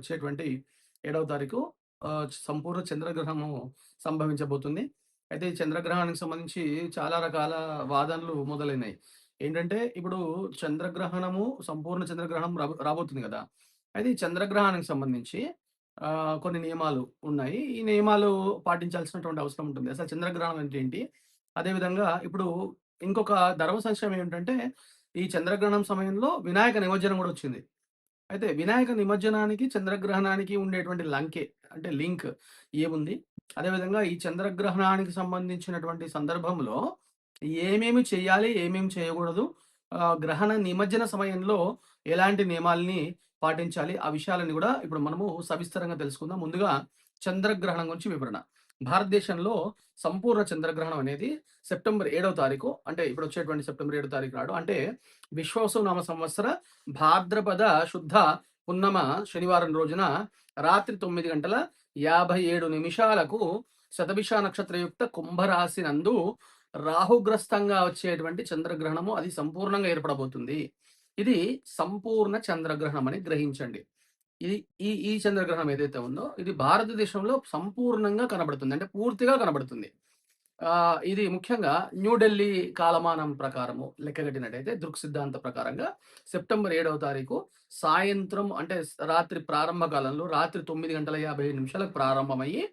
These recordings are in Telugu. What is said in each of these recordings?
వచ్చేటువంటి ఏడవ తారీఖు సంపూర్ణ చంద్రగ్రహణము సంభవించబోతుంది. అయితే ఈ చంద్రగ్రహణానికి సంబంధించి చాలా రకాల వాదనలు మొదలైనాయి. ఏంటంటే ఇప్పుడు చంద్రగ్రహణము సంపూర్ణ చంద్రగ్రహణం రాబోతుంది కదా అయితే ఈ చంద్రగ్రహణానికి సంబంధించి కొన్ని నియమాలు ఉన్నాయి. ఈ నియమాలు పాటించాల్సినటువంటి అవసరం ఉంటుంది. అసలు చంద్రగ్రహణం అంటే ఏంటి? అదేవిధంగా ఇప్పుడు ఇంకొక ధర్మ సంశయం ఏంటంటే ఈ చంద్రగ్రహణం సమయంలో వినాయక నిమజ్జనం కూడా వచ్చింది. అయితే వినాయక నిమజ్జనానికి, చంద్రగ్రహణానికి ఉండేటువంటి లంకే అంటే లింక్ ఏముంది? అదేవిధంగా ఈ చంద్రగ్రహణానికి సంబంధించినటువంటి సందర్భంలో ఏమేమి చేయాలి? ఏమేమి చేయకూడదు? గ్రహణ నిమజ్జన సమయంలో ఎలాంటి నియమాల్ని పాటించాలి? ఆ విషయాలని కూడా ఇప్పుడు మనము సవిస్తరంగా తెలుసుకుందాం. ముందుగా చంద్రగ్రహణం గురించి వివరణ. భారతదేశంలో సంపూర్ణ చంద్రగ్రహణం అనేది సెప్టెంబర్ ఏడవ తారీఖు అంటే ఇప్పుడు వచ్చేటువంటి సెప్టెంబర్ ఏడవ తారీఖు నాడు అంటే విశ్వాసం నామ సంవత్సర భాద్రపద శుద్ధ పున్నమ శనివారం రోజున రాత్రి తొమ్మిది గంటల 57 నిమిషాలకు శతభిష నక్షత్రయుక్త కుంభరాశి నందు రాహుగ్రస్తంగా వచ్చేటువంటి చంద్రగ్రహణము అది సంపూర్ణంగా ఏర్పడబోతుంది. ఇది సంపూర్ణ చంద్రగ్రహణం అని గ్రహించండి. ఇది ఈ ఈ చంద్రగ్రహణం ఏదైతే ఉందో ఇది భారతదేశంలో సంపూర్ణంగా కనబడుతుంది. అంటే పూర్తిగా కనబడుతుంది. ఇది ముఖ్యంగా న్యూఢిల్లీ కాలమానం ప్రకారము లెక్కగట్టినట్టయితే దృక్ సిద్ధాంత ప్రకారంగా సెప్టెంబర్ ఏడవ తారీఖు సాయంత్రం అంటే రాత్రి ప్రారంభ కాలంలో రాత్రి తొమ్మిది గంటల 55 నిమిషాలకు ప్రారంభమయ్యి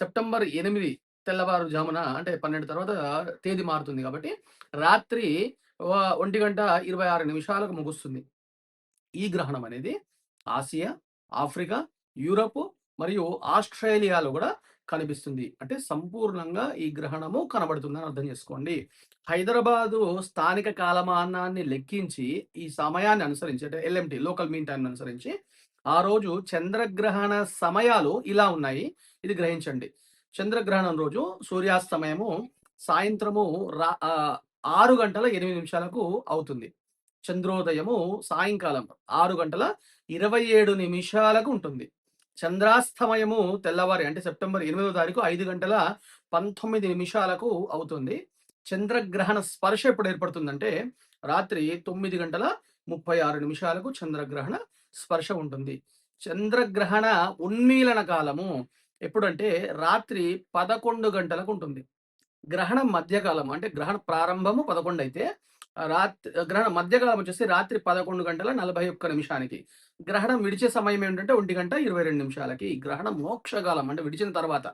సెప్టెంబర్ ఎనిమిది తెల్లవారుజామున అంటే 12 తర్వాత తేదీ మారుతుంది కాబట్టి రాత్రి ఒంటి గంట ఇరవై ఆరు నిమిషాలకు ముగుస్తుంది. ఈ గ్రహణం అనేది ఆసియా, ఆఫ్రికా, యూరప్ మరియు ఆస్ట్రేలియాలో కూడా కనిపిస్తుంది. అంటే సంపూర్ణంగా ఈ గ్రహణము కనబడుతుందని అర్థం చేసుకోండి. హైదరాబాదు స్థానిక కాలమానాన్ని లెక్కించి ఈ సమయాన్ని అనుసరించి అంటే ఎల్ఎంటీ లోకల్ మీన్ టైం అనుసరించి ఆ రోజు చంద్రగ్రహణ సమయాలు ఇలా ఉన్నాయి. ఇది గ్రహించండి. చంద్రగ్రహణం రోజు సూర్యాస్తమయము సాయంత్రము రా ఆరు గంటల ఎనిమిది నిమిషాలకు అవుతుంది. చంద్రోదయము సాయంకాలం ఆరు గంటల 27 నిమిషాలకు ఉంటుంది. చంద్రాస్తమయము తెల్లవారి అంటే సెప్టెంబర్ ఎనిమిదో తారీఖు ఐదు గంటల 19 నిమిషాలకు అవుతుంది. చంద్రగ్రహణ స్పర్శ ఎప్పుడు ఏర్పడుతుందంటే రాత్రి తొమ్మిది గంటల 36 నిమిషాలకు చంద్రగ్రహణ స్పర్శ ఉంటుంది. చంద్రగ్రహణ ఉన్మీలన కాలము ఎప్పుడంటే రాత్రి 11 గంటలకు ఉంటుంది. గ్రహణం మధ్యకాలం అంటే గ్రహణ ప్రారంభము 11 అయితే రాత్రి గ్రహణం మధ్యకాలం వచ్చేసి రాత్రి 11 గంటల 41 నిమిషానికి. గ్రహణం విడిచే సమయం ఏంటంటే ఒంటి గంట 22 నిమిషాలకి. గ్రహణం మోక్షకాలం అంటే విడిచిన తర్వాత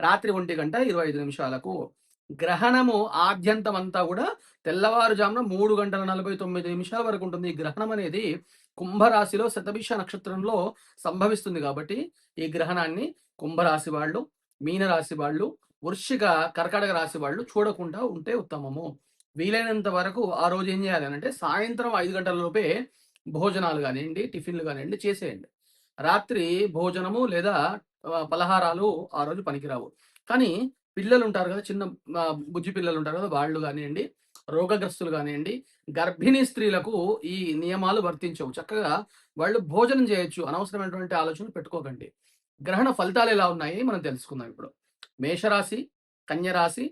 రాత్రి ఒంటి గంట 25 నిమిషాలకు. గ్రహణము ఆద్యంతం అంతా కూడా తెల్లవారుజామున మూడు గంటల 49 నిమిషాల వరకు ఉంటుంది. ఈ గ్రహణం అనేది కుంభరాశిలో శతభిష నక్షత్రంలో సంభవిస్తుంది కాబట్టి ఈ గ్రహణాన్ని కుంభరాశి వాళ్ళు, మీనరాశి వాళ్ళు, వృశ్చిక, కర్కాటక రాశి వాళ్ళు చూడకుండా ఉంటే ఉత్తమము. వీలైనంత వరకు ఆ రోజు ఏం జేయాలి అంటే సాయంత్రం ఐదు గంటల లోపే భోజనాలు కానివ్వండి టిఫిన్‌లు కానివ్వండి చేసేయండి. రాత్రి భోజనము లేదా పలహారాలు ఆ రోజు పనికిరావు. కానీ పిల్లలు ఉంటారు కదా చిన్న బుజ్జి పిల్లలు ఉంటారు కదా వాళ్ళు కానివ్వండి రోగగ్రస్తులు కానివ్వండి గర్భిణీ స్త్రీలకు ఈ నియమాలు వర్తించవు. చక్కగా వాళ్ళు భోజనం చేయొచ్చు అనవసరమైనటువంటి ఆలోచనలు పెట్టుకోకండి. గ్రహణ ఫలితాలు ఎలా ఉన్నాయి మనం తెలుసుకుందాం ఇప్పుడు. మేషరాశి, కన్యరాశి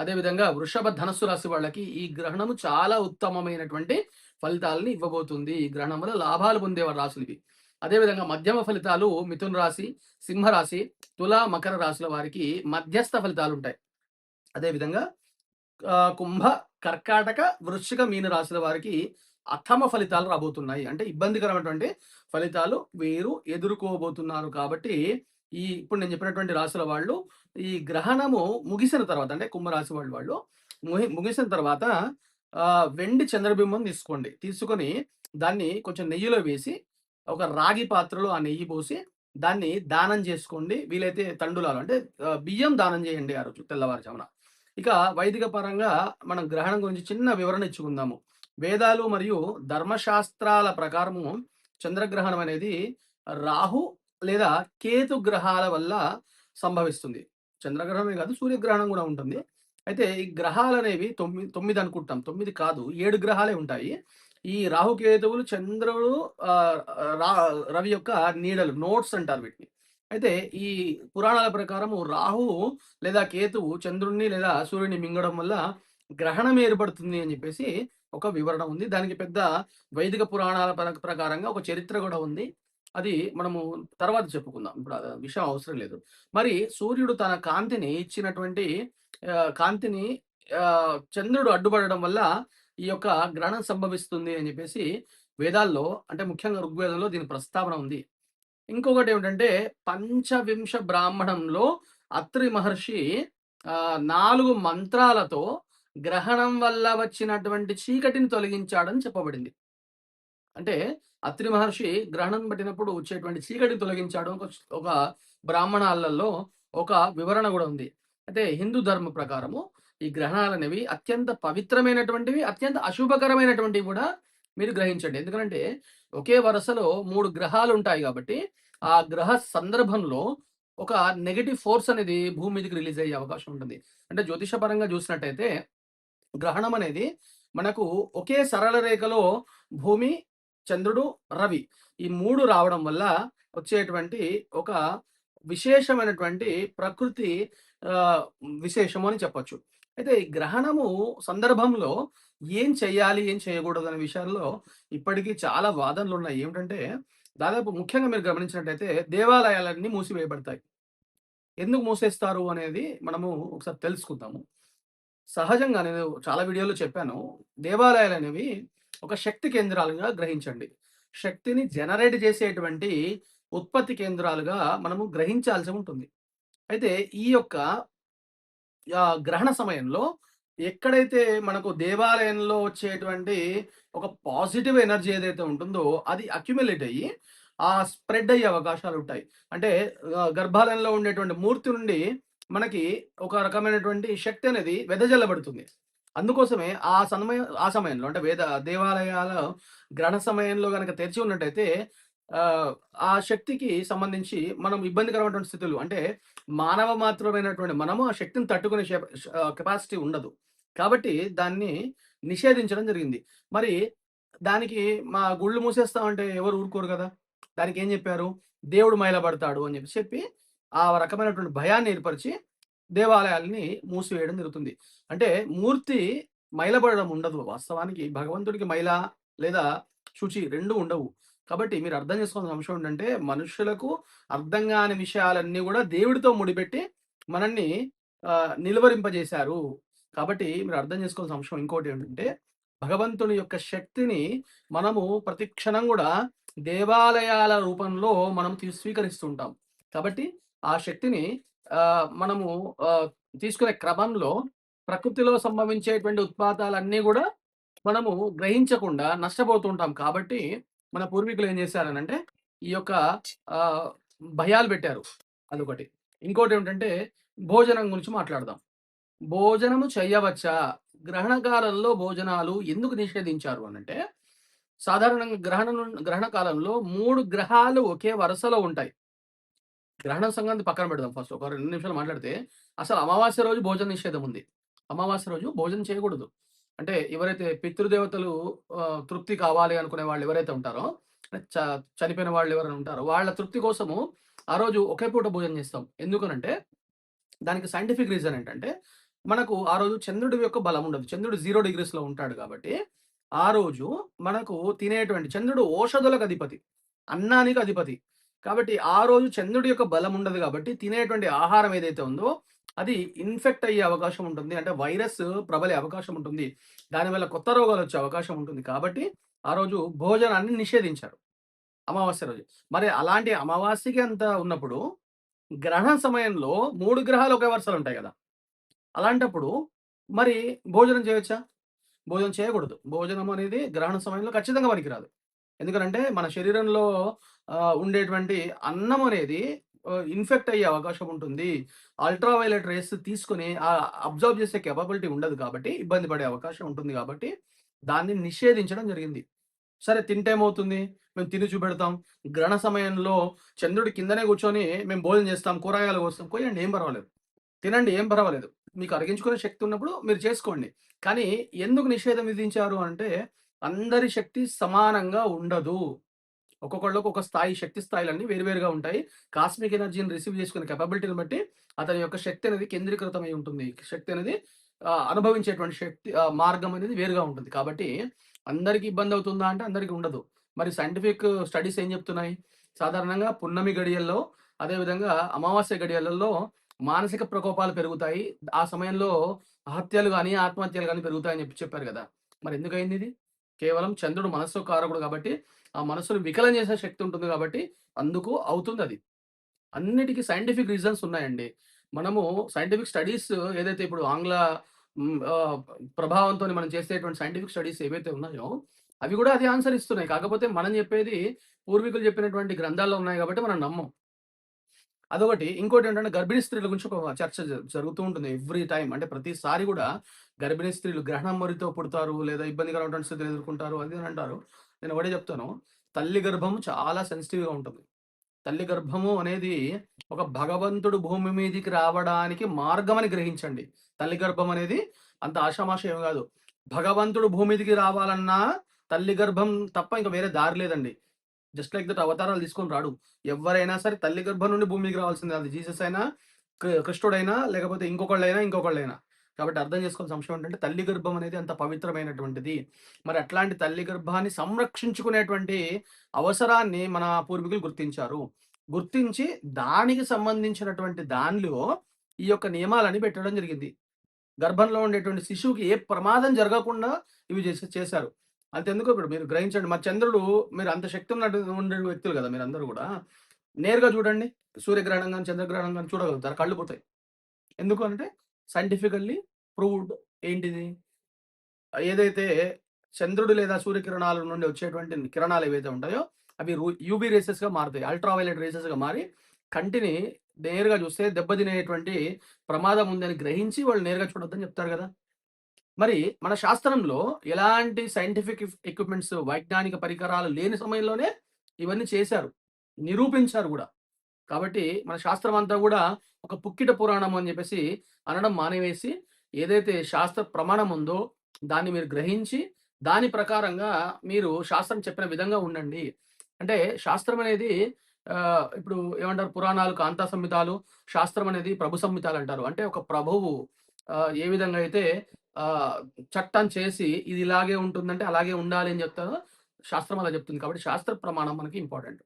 అదేవిధంగా వృషభ, ధనస్సు రాశి వాళ్ళకి ఈ గ్రహణము చాలా ఉత్తమమైనటువంటి ఫలితాలని ఇవ్వబోతుంది. ఈ గ్రహణం వల్ల లాభాలు పొందే ఇవి అదేవిధంగా మధ్యమ ఫలితాలు మిథున రాశి, సింహరాశి తుల, మకర రాశుల వారికి మధ్యస్థ ఫలితాలు ఉంటాయి అదేవిధంగా కుంభ, కర్కాటక, వృశ్చిక, మీన రాశుల వారికి అథమ ఫలితాలు రాబోతున్నాయి. అంటే ఇబ్బందికరమైనటువంటి ఫలితాలు వీరు ఎదుర్కోబోతున్నారు కాబట్టి ఈ ఇప్పుడు నేను చెప్పినటువంటి రాశుల వాళ్ళు ఈ గ్రహణము ముగిసిన తర్వాత అంటే కుంభరాశి వాళ్ళు వాళ్ళు ముగి ముగిసిన తర్వాత వెండి చంద్రబింబం తీసుకోండి. తీసుకొని దాన్ని కొంచెం నెయ్యిలో వేసి ఒక రాగి పాత్రలో ఆ నెయ్యి పోసి దాన్ని దానం చేసుకోండి వీలైతే తండులాలు అంటే బియ్యం దానం చేయండి ఆ రోజు తెల్లవారుజామున. ఇక వైదిక పరంగా మనం గ్రహణం గురించి చిన్న వివరణ ఇచ్చుకుందాము. వేదాలు మరియు ధర్మశాస్త్రాల ప్రకారము చంద్రగ్రహణం అనేది రాహు లేదా కేతు గ్రహాల వల్ల సంభవిస్తుంది. చంద్రగ్రహణమే కాదు సూర్యగ్రహణం కూడా ఉంటుంది. అయితే ఈ గ్రహాలు అనేవి తొమ్మిది తొమ్మిది అనుకుంటాం. తొమ్మిది కాదు ఏడు గ్రహాలే ఉంటాయి. ఈ రాహుకేతువులు చంద్రుడు రా రవి యొక్క నీడలు నోట్స్ అంటారు వీటిని. అయితే ఈ పురాణాల ప్రకారము రాహువు లేదా కేతువు చంద్రుడిని లేదా సూర్యుడిని మింగడం వల్ల గ్రహణం ఏర్పడుతుంది అని చెప్పేసి ఒక వివరణ ఉంది. దానికి పెద్ద వైదిక పురాణాల ప్ర ప్రకారంగా ఒక చరిత్ర కూడా ఉంది. అది మనము తర్వాత చెప్పుకుందాం. ఇప్పుడు విషయం అవసరం లేదు. మరి సూర్యుడు తన కాంతిని ఇచ్చినటువంటి కాంతిని చంద్రుడు అడ్డుపడడం వల్ల ఈ యొక్క గ్రహణం సంభవిస్తుంది అని చెప్పేసి వేదాల్లో అంటే ముఖ్యంగా ఋగ్వేదంలో దీని ప్రస్తావన ఉంది. ఇంకొకటి ఏమిటంటే పంచవింశ బ్రాహ్మణంలో అత్రి మహర్షి నాలుగు మంత్రాలతో గ్రహణం వల్ల వచ్చినటువంటి చీకటిని తొలగించాడని చెప్పబడింది. అంటే అత్రి మహర్షి గ్రహణం పట్టినప్పుడు వచ్చేటువంటి చీకటిని తొలగించాడు. ఒక ఒక బ్రాహ్మణాలలో ఒక వివరణ కూడా ఉంది. అయితే హిందూ ధర్మ ప్రకారము ఈ గ్రహణాలు అనేవి అత్యంత పవిత్రమైనటువంటివి, అత్యంత అశుభకరమైనటువంటివి కూడా మీరు గ్రహించండి. ఎందుకంటే ఒకే వరుసలో మూడు గ్రహాలు ఉంటాయి కాబట్టి ఆ గ్రహ సందర్భంలో ఒక నెగిటివ్ ఫోర్స్ అనేది భూమి మీదకి రిలీజ్ అయ్యే అవకాశం ఉంటుంది. అంటే జ్యోతిషపరంగా చూసినట్టయితే గ్రహణం అనేది మనకు ఒకే సరళ రేఖలో భూమి, చంద్రుడు, రవి ఈ మూడు రావడం వల్ల వచ్చేటువంటి ఒక విశేషమైనటువంటి ప్రకృతి విశేషము అని చెప్పొచ్చు. అయితే ఈ గ్రహణము సందర్భంలో ఏం చేయాలి? ఏం చేయకూడదు? అనే విషయాల్లో ఇప్పటికీ చాలా వాదనలు ఉన్నాయి ఏమిటంటే దాదాపు ముఖ్యంగా మీరు గమనించినట్టయితే దేవాలయాలన్నీ మూసివేయబడతాయి. ఎందుకు మూసేస్తారు అనేది మనము ఒకసారి తెలుసుకుందాము. సహజంగా నేను చాలా వీడియోలో చెప్పాను. దేవాలయాలు అనేవి ఒక శక్తి కేంద్రాలుగా గ్రహించండి. శక్తిని జనరేట్ చేసేటువంటి ఉత్పత్తి కేంద్రాలుగా మనము గ్రహించాల్సి ఉంటుంది. అయితే ఈ యొక్క గ్రహణ సమయంలో ఎక్కడైతే మనకు దేవాలయంలో వచ్చేటువంటి ఒక పాజిటివ్ ఎనర్జీ ఏదైతే ఉంటుందో అది అక్యుమిలేట్ అయ్యి ఆ స్ప్రెడ్ అయ్యే అవకాశాలు ఉంటాయి అంటే గర్భాలయంలో ఉండేటువంటి మూర్తి నుండి మనకి ఒక రకమైనటువంటి శక్తి అనేది వెదజల్లబడుతుంది. అందుకోసమే ఆ సమయ ఆ సమయంలో అంటే వేద దేవాలయాల గ్రహణ సమయంలో కనుక తెరిచి ఉన్నట్టయితే ఆ శక్తికి సంబంధించి మనం ఇబ్బందికరమైనటువంటి స్థితులు అంటే మానవ మాత్రమైనటువంటి మనము ఆ శక్తిని తట్టుకునే కెపాసిటీ ఉండదు. కాబట్టి దాన్ని నిషేధించడం జరిగింది. మరి దానికి మా గుళ్ళు మూసేస్తామంటే ఎవరు ఊరుకోరు కదా దానికి ఏం చెప్పారు దేవుడు మైలబడతాడు అని చెప్పి చెప్పి ఆ రకమైనటువంటి భయాన్ని ఏర్పరిచి దేవాలయాల్ని మూసివేయడం జరుగుతుంది. అంటే మూర్తి మైలబడడం ఉండదు. వాస్తవానికి భగవంతుడికి మైల లేదా శుచి రెండు ఉండవు. కాబట్టి మీరు అర్థం చేసుకోవాల్సిన అంశం ఏంటంటే మనుషులకు అర్థం కాని విషయాలన్నీ కూడా దేవుడితో ముడిపెట్టి మనల్ని నిలువరింపజేశారు. కాబట్టి మీరు అర్థం చేసుకోవాల్సిన అంశం ఇంకోటేంటంటే భగవంతుని యొక్క శక్తిని మనము ప్రతి క్షణం దేవాలయాల రూపంలో మనం తీ కాబట్టి ఆ శక్తిని మనము తీసుకునే క్రమంలో ప్రకృతిలో సంభవించేటువంటి ఉత్పాతాలన్నీ కూడా మనము గ్రహించకుండా నష్టపోతుంటాం కాబట్టి మన పూర్వీకులు ఏం చేశారనంటే ఈ యొక్క భయాలు పెట్టారు. అదొకటి. ఇంకోటేమిటంటే భోజనం గురించి మాట్లాడదాం. భోజనము చేయవచ్చా గ్రహణ కాలంలో భోజనాలు ఎందుకు నిషేధించారు అనంటే సాధారణంగా గ్రహణ గ్రహణ కాలంలో మూడు గ్రహాలు ఒకే వరుసలో ఉంటాయి. గ్రహణ సంక్రాంతి పక్కన పెడదాం ఫస్ట్. ఒక రెండు నిమిషాలు మాట్లాడితే అసలు అమావాస్య రోజు భోజన నిషేధం ఉంది. అమావాస్య రోజు భోజనం చేయకూడదు. అంటే ఎవరైతే పితృదేవతలు తృప్తి కావాలి అనుకునే వాళ్ళు ఎవరైతే ఉంటారో చ చనిపోయిన వాళ్ళు ఎవరైనా ఉంటారో వాళ్ళ తృప్తి కోసము ఆ రోజు ఒకే పూట భోజనం చేస్తాం. ఎందుకనంటే దానికి సైంటిఫిక్ రీజన్ ఏంటంటే మనకు ఆ రోజు చంద్రుడి యొక్క బలం ఉండదు. చంద్రుడు జీరో డిగ్రీస్‌లో ఉంటాడు కాబట్టి ఆ రోజు మనకు తినేటువంటి చంద్రుడు ఓషధులకు అధిపతి. అన్నానికి అధిపతి. కాబట్టి ఆ రోజు చంద్రుడి యొక్క బలం ఉండదు కాబట్టి తినేటువంటి ఆహారం ఏదైతే ఉందో అది ఇన్ఫెక్ట్ అయ్యే అవకాశం ఉంటుంది. అంటే వైరస్ ప్రబలే అవకాశం ఉంటుంది. దానివల్ల కొత్త రోగాలొచ్చే అవకాశం ఉంటుంది. కాబట్టి ఆ రోజు భోజనాన్ని నిషేధించారు. అమావాస్య రోజు. మరి అలాంటి అమావాస్యకి అంత ఉన్నప్పుడు గ్రహణ సమయంలో మూడు గ్రహాలు ఒకే వరుసలు ఉంటాయి కదా అలాంటప్పుడు మరి భోజనం చేయొచ్చా? భోజనం చేయకూడదు. భోజనం అనేది గ్రహణ సమయంలో ఖచ్చితంగా పనికిరాదు. ఎందుకనంటే మన శరీరంలో ఉండేటువంటి అన్నం అనేది ఇన్ఫెక్ట్ అయ్యే అవకాశం ఉంటుంది. అల్ట్రావైలెట్ రేస్ తీసుకొని ఆ అబ్జర్వ్ చేసే కెపబిలిటీ ఉండదు కాబట్టి ఇబ్బంది పడే అవకాశం ఉంటుంది కాబట్టి దాన్ని నిషేధించడం జరిగింది. సరే తింటే ఏమవుతుంది? మేము తిని చూపెడతాం. గ్రహణ సమయంలో చంద్రుడి కిందనే కూర్చొని మేము భోజనం చేస్తాం. కూరగాయలు కోస్తాం. కోయండి ఏం పర్వాలేదు. తినండి ఏం పర్వాలేదు. మీకు అరిగించుకునే శక్తి ఉన్నప్పుడు మీరు చేసుకోండి. కానీ ఎందుకు నిషేధం విధించారు అంటే అందరి శక్తి సమానంగా ఉండదు. ఒక్కొక్కళ్ళకి ఒక స్థాయి శక్తి స్థాయిలన్నీ వేరువేరుగా ఉంటాయి. కాస్మిక్ ఎనర్జీని రిసీవ్ చేసుకునే కేపబిలిటీని బట్టి అతని యొక్క శక్తి అనేది కేంద్రీకృతమై ఉంటుంది. శక్తి అనేది అనుభవించేటువంటి శక్తి మార్గం అనేది వేరుగా ఉంటుంది. కాబట్టి అందరికీ ఇబ్బంది అవుతుందా అంటే అందరికీ ఉండదు. మరి సైంటిఫిక్ స్టడీస్ ఏం చెప్తున్నాయి? సాధారణంగా పున్నమి గడియల్లో, అదేవిధంగా అమావాస్య గడియలలో మానసిక ప్రకోపాలు పెరుగుతాయి. ఆ సమయంలో హత్యలు కానీ ఆత్మహత్యలు కానీ పెరుగుతాయని చెప్పి చెప్పారు కదా మరి ఎందుకైంది ఇది కేవలం చంద్రుడు మనస్సు కారకుడు కాబట్టి ఆ మనస్సును వికలం చేసే శక్తి ఉంటుంది కాబట్టి అందుకు అవుతుంది అది అన్నిటికీ సైంటిఫిక్ రీజన్స్ ఉన్నాయండి. మనము సైంటిఫిక్ స్టడీస్ ఏదైతే ఇప్పుడు ఆంగ్ల ప్రభావంతో మనం చేసేటువంటి సైంటిఫిక్ స్టడీస్ ఏవైతే ఉన్నాయో, అవి కూడా అదే ఆన్సర్ ఇస్తున్నాయి. కాకపోతే మనం చెప్పేది పూర్వీకులు చెప్పినటువంటి గ్రంథాల్లో ఉన్నాయి కాబట్టి మనం నమ్మం. అదొకటి. ఇంకోటి ఏంటంటే గర్భిణీ స్త్రీల గురించి ఒక చర్చ జరుగుతూ ఉంటుంది ఎవ్రీ టైం అంటే ప్రతిసారి కూడా గర్భిణీ స్త్రీలు గ్రహణం మరితో పుడతారు, లేదా ఇబ్బందికరమైనటువంటి స్థితిని ఎదుర్కొంటారు అది అని అంటారు. నేను ఒకటే చెప్తాను. తల్లి గర్భం చాలా సెన్సిటివ్‌గా ఉంటుంది. తల్లి గర్భము అనేది ఒక భగవంతుడు భూమి మీదికి రావడానికి మార్గమని గ్రహించండి. తల్లి గర్భం అనేది అంత ఆషామాష ఏమి కాదు భగవంతుడు భూమి మీదికి రావాలన్నా తల్లి గర్భం తప్ప ఇంకా వేరే దారి లేదండి. జస్ట్ లైక్ దట్ అవతారాలు తీసుకొని రాడు. ఎవరైనా సరే తల్లి గర్భం నుండి భూమికి రావాల్సిందే. అది జీసస్ అయినా, కృష్ణుడైనా, లేకపోతే ఇంకొకళ్ళైనా, ఇంకొకళ్ళైనా. కాబట్టి అర్థం చేసుకోవాల్సిన అంశం ఏంటంటే తల్లి గర్భం అనేది అంత పవిత్రమైనటువంటిది. మరి అట్లాంటి తల్లి గర్భాన్ని సంరక్షించుకునేటువంటి అవసరాన్ని మన పూర్వీకులు గుర్తించారు. గుర్తించి దానికి సంబంధించినటువంటి దానిలో ఈ యొక్క నియమాలని పెట్టడం జరిగింది. గర్భంలో ఉండేటువంటి శిశువుకి ఏ ప్రమాదం జరగకుండా ఇవి చేసి చేశారు. అంతెందుకు ఇప్పుడు మీరు గ్రహించండి. మా చంద్రుడు మీరు అంత శక్తి ఉన్నట్టు ఉండే వ్యక్తులు కదా మీరు అందరూ కూడా నేరుగా చూడండి. సూర్యగ్రహణం కానీ చంద్రగ్రహణం కానీ చూడగలుగుతారు కళ్ళు పోతాయి. ఎందుకు అంటే సైంటిఫికల్లీ ప్రూవ్డ్ ఏంటిది? ఏదైతే చంద్రుడు లేదా సూర్యకిరణాల నుండి వచ్చేటువంటి కిరణాలు ఏవైతే ఉంటాయో అవి యూబీ రేసెస్‌గా మారుతాయి. అల్ట్రావైలెట్ రేసెస్‌గా మారి కంటిని నేరుగా చూస్తే దెబ్బతినేటువంటి ప్రమాదం ఉందని గ్రహించి వాళ్ళు నేరుగా చూడొద్దని చెప్తారు కదా మరి మన శాస్త్రంలో ఎలాంటి సైంటిఫిక్ ఎక్విప్‌మెంట్స్ వైజ్ఞానిక పరికరాలు లేని సమయంలోనే ఇవన్నీ చేశారు. నిరూపించారు కూడా కాబట్టి మన శాస్త్రం అంతా కూడా ఒక పుక్కిట పురాణం అని చెప్పేసి అనడం మానివేసి ఏదైతే శాస్త్ర ప్రమాణం ఉందో దాన్ని మీరు గ్రహించి దాని ప్రకారంగా మీరు శాస్త్రం చెప్పిన విధంగా ఉండండి. అంటే శాస్త్రం అనేది ఇప్పుడు ఏమంటారు పురాణాలు, కాంతా సంహితాలు, శాస్త్రం అనేది ప్రభు సంహితాలంటారు. అంటే ఒక ప్రభువు ఏ విధంగా అయితే చట్టం చేసి ఇది ఇలాగే ఉంటుందంటే అలాగే ఉండాలి అని చెప్తారో శాస్త్రం అలా చెప్తుంది. కాబట్టి శాస్త్ర ప్రమాణం మనకి ఇంపార్టెంట్.